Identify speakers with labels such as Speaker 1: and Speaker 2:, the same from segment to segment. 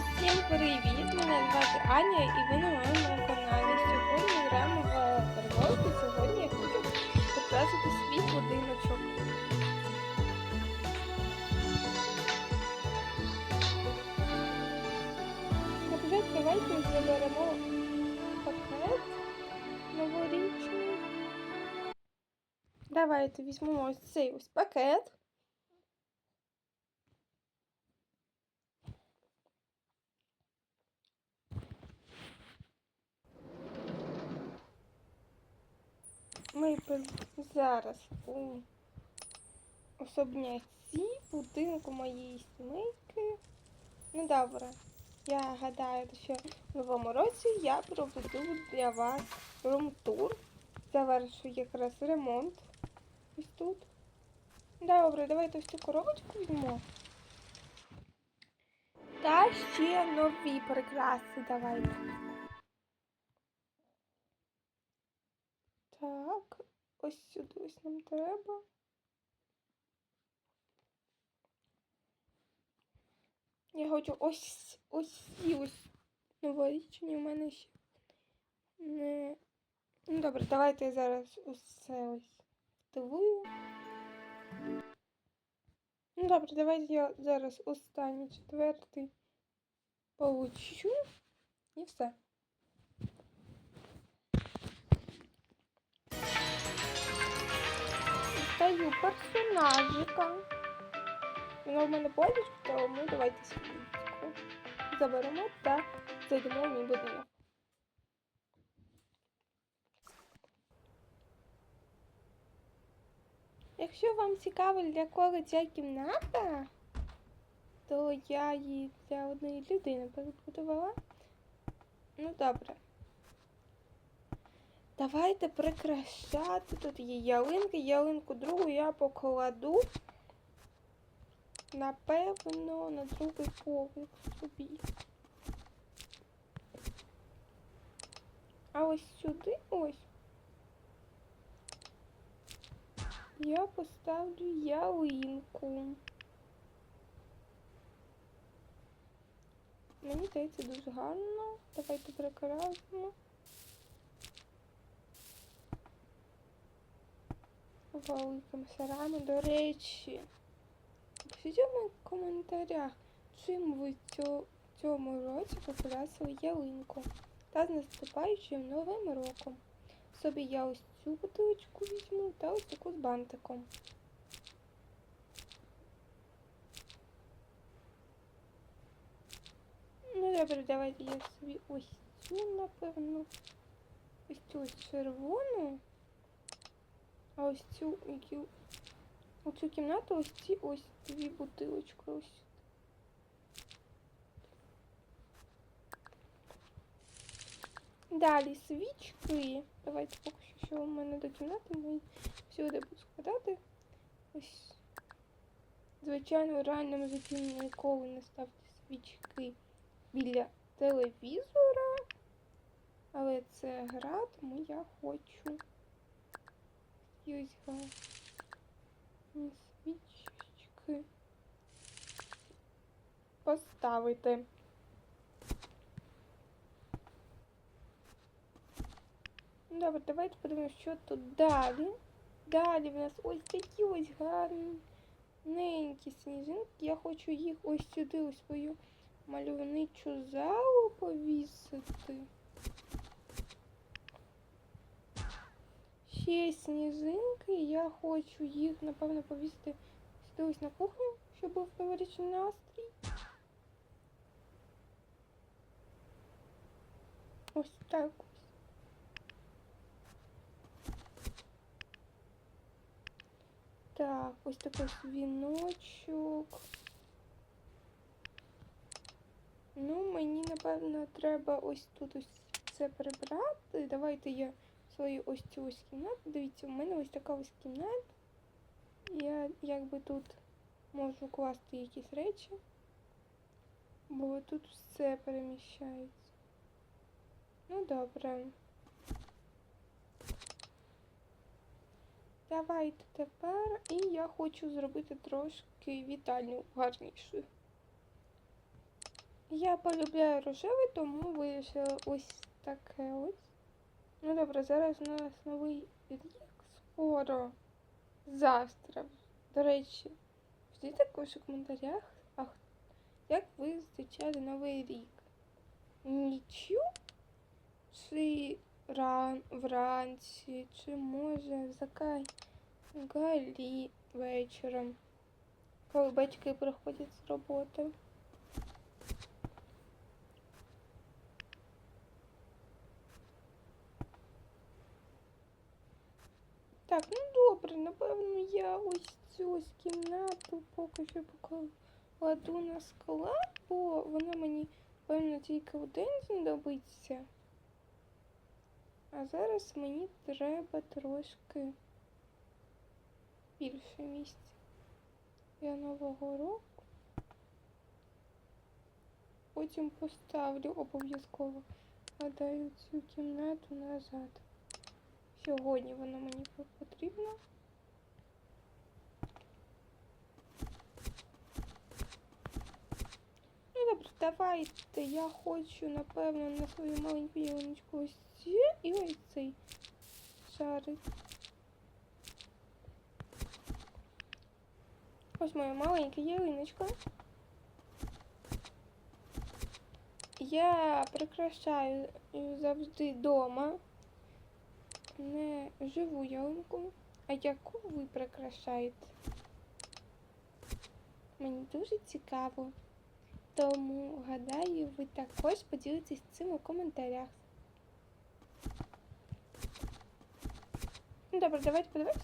Speaker 1: Усім привіт! Мене звати Аня і ви на моєму каналі. Сьогодні граємо в перевозку. Сьогодні я хочу показати свій будиночок. Наприклад, давайте заберемо пакет новорічний. Давайте візьмемо ось цей ось пакет. Ми зараз у особняці будинку моєї сімейки. Ну добре. Я гадаю, що в новому році я проведу для вас рум-тур. Завершу якраз ремонт. Ось тут. Добре, давайте ось цю коробочку візьмемо. Та ще нові прикраси давайте. Так, ось сюди ось нам треба. Я хочу ось ось ці ось новорічні у мене ще не. Ну добре, давайте я зараз ось це ось втивую. Ну добре, давайте я зараз останній четвертий получу і все. Стаю персонажика. Воно в мене болячка, тому давайте світку заберемо та зайдемо в мій будинок. Якщо вам цікаво, для кого ця кімната, то я її для однієї людини перебудувала. Ну добре. Давайте прикрашати. Тут є ялинки, ялинку другу я покладу. Напевно, на другий поверх собі. А ось сюди ось. Я поставлю ялинку. Мені здається дуже гарно. Давайте прикрасимо. Великим сарами. До речі, пишіть в коментарях, чим ви цьо- цьому році покрасили ялинку. Та з наступаючим новим роком. Собі я ось цю бутилочку візьму та ось таку з бантиком. Ну добре, давайте я собі ось цю, напевно. Ось цю червону. А ось цю, яку у кімнату ось ці ось дві бутилочки ось. Далі свічки. Давайте поки що, що у мене до кімнати ми всюди буду складати. Ось. Звичайно, в реальному житті ніколи не ставте свічки біля телевізора. Але це гра, тому я хочу. Гарні свічки поставити. Добре, давайте подивимося, що тут далі. Далі в нас ось такі ось гарненькі сніжинки. Я хочу їх ось сюди у свою мальовничу залу повісити. Ще сніжинки. Я хочу їх, напевно, повісити ось на кухню, щоб був новорічний настрій. Ось так ось. Так, ось такий віночок. Ну, мені, напевно, треба ось тут ось це прибрати. Давайте я свою ось цю ось кімнату. Дивіться, у мене ось така ось кімната. Я якби тут можу класти якісь речі, бо тут все переміщається. Ну, добре. Давайте тепер. І я хочу зробити трошки вітальню гарнішою. Я полюбляю рожевий, тому вирішила ось таке ось. Ну добре, зараз у нас новий рік скоро. Завтра. До речі, пишіть також у коментарях, а як ви зустрічали новий рік? Нічю? Чи ран, вранці, чи може взагалі вечором, коли батьки приходять з роботи? Так, ну добре, напевно, я ось цю ось кімнату поки що покладу на склад, бо вона мені, певно, тільки день знадобиться. А зараз мені треба трошки більше місця для нового року. Потім поставлю обов'язково, гадаю, цю кімнату назад. Сьогодні вона мені по- потрібна. Ну добре, давайте. Я хочу, напевно, на свою маленьку ялиночку ось і ось цей шарик. Ось моя маленька ялиночка. Я прикрашаю завжди вдома не живу ялинку, а яку ви прикрашаєте. Мені дуже цікаво. Тому, гадаю, ви також поділитесь цим у коментарях. Ну, добре, давайте подивимось.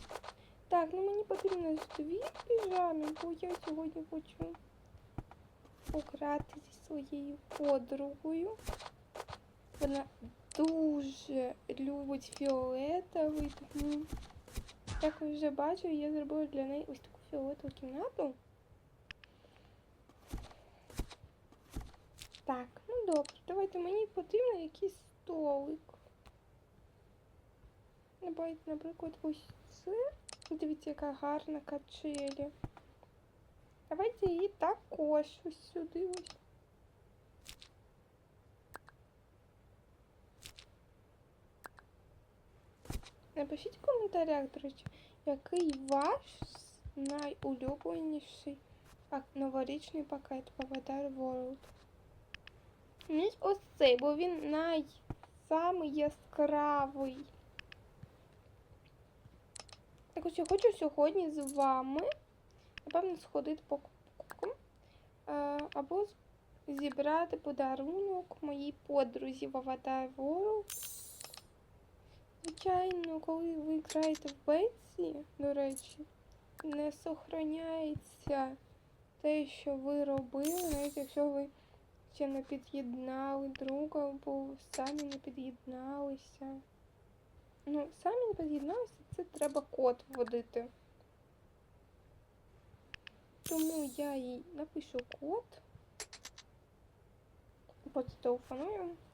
Speaker 1: Так, ну мені потрібно дві піжами, бо я сьогодні хочу пограти зі своєю подругою. Вона дуже любить фіолетовий, тому, як ви вже бачили, я зробила для неї ось таку фіолетову кімнату. Так, ну добре, давайте мені потрібен якийсь столик. Давайте, наприклад, ось це. Дивіться, яка гарна качелі. Давайте її також ось сюди ось. Напишіть в коментарях, до речі, який ваш найулюбленіший новорічний пакет Avatar World. Мені ось цей, бо він най яскравий. Так ось я хочу сьогодні з вами, напевно, сходити по покупкам. Або зібрати подарунок моїй подрузі в Avatar World. Звичайно, коли ви граєте в Бетсі, до речі, не сохраняється те, що ви робили, навіть якщо ви ще не під'єднали друга, або самі не під'єдналися. Ну, самі не під'єдналися, це треба код вводити. Тому я їй напишу код.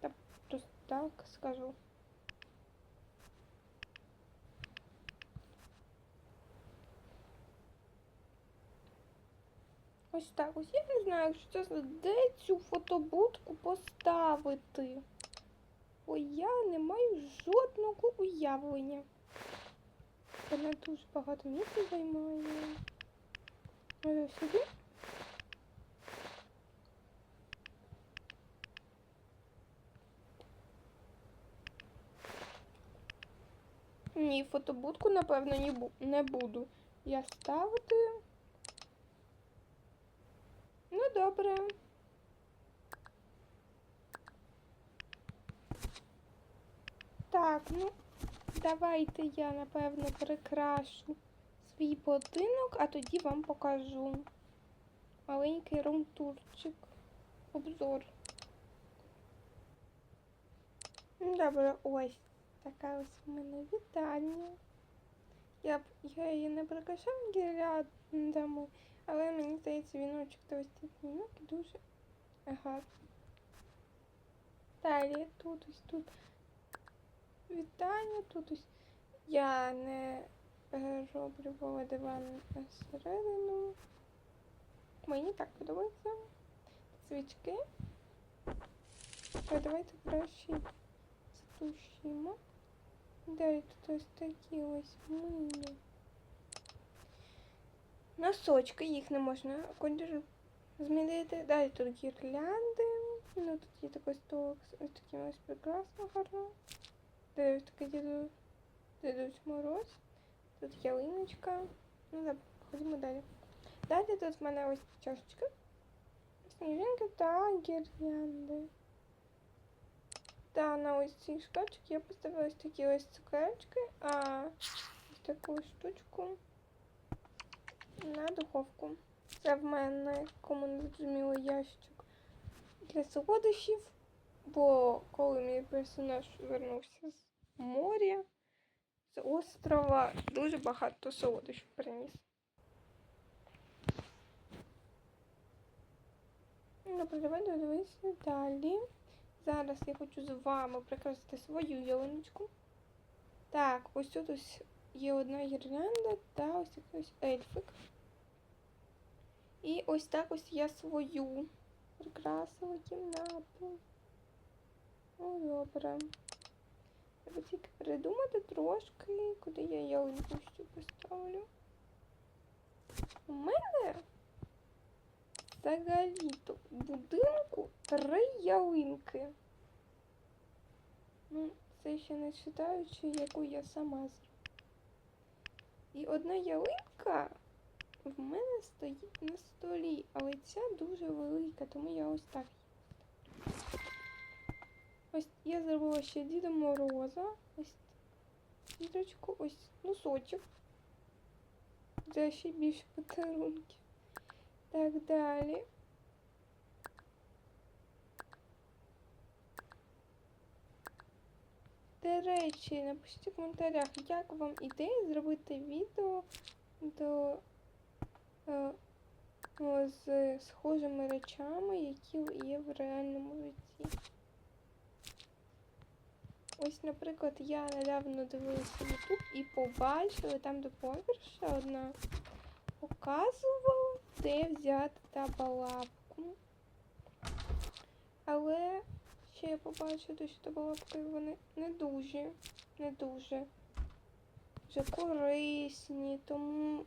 Speaker 1: Та просто так скажу. Ось так. Ось я не знаю, якщо чесно, де цю фотобудку поставити. Бо я не маю жодного уявлення. Вона дуже багато місця займає. Може сюди? Ні, фотобудку, напевно, не буду. Я ставити. Ну, добре. Так, ну, давайте я, напевно, прикрашу свій будинок, а тоді вам покажу маленький румтурчик. Обзор. Ну, Добре, ось така ось в мене вітальня. Я, я її не прикрашав гірляндами, але мені здається, віночок та ось цей вінок дуже гарний. Далі тут ось тут вітання, тут ось я не перероблювала диван всередину. Мені так подобається. Свічки. Давайте краще затушимо. Далі тут ось такі ось милі. Носочки, їх не можна кольору змінити. Далі тут гірлянди. Ну тут є такий столик з таким ось прекрасно гарно. Ось такий діду, дідусь мороз. Тут ялиночка. Ну да, ходімо далі. Далі тут в мене ось чашечка. Сніжинки та гірлянди. Та на ось цей шкафчик я поставила ось такі ось цукерочки, а ось таку штучку на духовку. Це в мене, кому не зрозуміло, ящик для солодощів, бо коли мій персонаж вернувся з моря, з острова, дуже багато солодощів приніс. Добре, давай дивися далі. Зараз я хочу з вами прикрасити свою ялиночку. Так, ось тут ось є одна гірлянда та ось такий ось ельфик. І ось так ось я свою прикрасила кімнату. Ну, добре. Треба тільки придумати трошки, куди я ялинку ще поставлю. У мене взагалі-то в будинку три ялинки. Ну, це ще не читаючи, яку я сама зроблю. І одна ялинка в мене стоїть на столі, але ця дуже велика, тому я ось так. Ось я зробила ще Діда Мороза. Ось дірочку, ось носочок. Це ще більше подарунків. Так далі. До речі, напишіть в коментарях, як вам ідея зробити відео до, з схожими речами, які є в реальному житті. Ось, наприклад, я недавно дивилася YouTube і побачила там, де поверша одна показувала, де взяти табалапку. Але ще я побачила, що табалапки вони не дуже, не дуже вже корисні, тому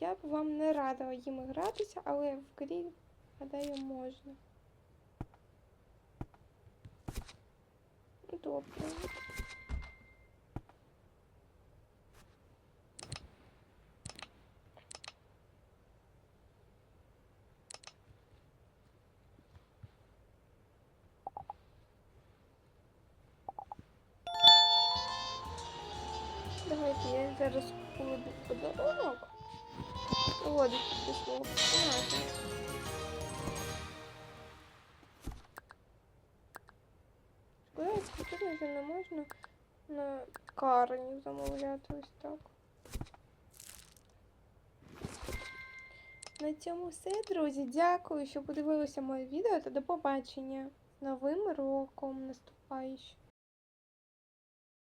Speaker 1: я б вам не радила їм гратися, але в грі, гадаю, можна. Добре. Давайте я зараз. Проводить що тут вже не можна на карні замовляти ось так. На цьому все, друзі. Дякую, що подивилися моє відео та до побачення новим роком наступаючим.